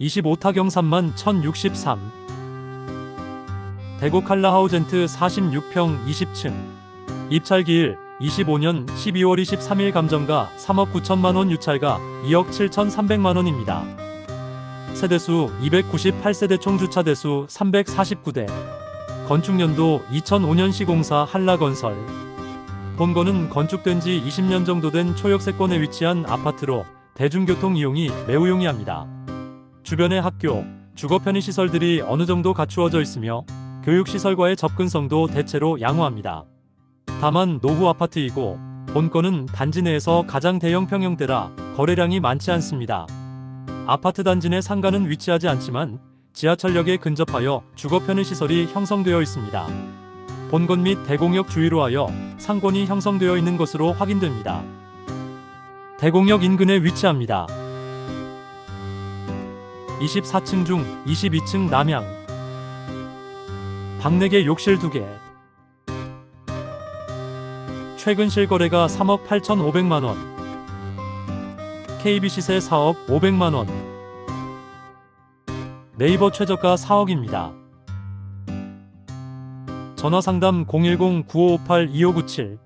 25타경 3만 1063 대구 칼라하우젠트 46평 20층 입찰기일 25년 12월 23일 감정가 3억 9천만원 유찰가 2억 7천3백만원입니다. 세대수 298세대 총 주차대수 349대 건축연도 2005년 시공사 한라건설 본건은 건축된 지 20년 정도 된 초역세권에 위치한 아파트로 대중교통 이용이 매우 용이합니다. 주변의 학교, 주거 편의 시설들이 어느 정도 갖추어져 있으며 교육시설과의 접근성도 대체로 양호합니다. 다만 노후 아파트이고 본건은 단지 내에서 가장 대형 평형대라 거래량이 많지 않습니다. 아파트 단지 내 상가는 위치하지 않지만 지하철역에 근접하여 주거 편의 시설이 형성되어 있습니다. 본건 및 대공역 주위로 하여 상권이 형성되어 있는 것으로 확인됩니다. 대공역 인근에 위치합니다. 24층 중 22층 남향. 방 4개 욕실 2개. 최근 실거래가 3억 8,500만원. KB 시세 4억 500만원. 네이버 최저가 4억입니다. 전화 상담 010-9558-2597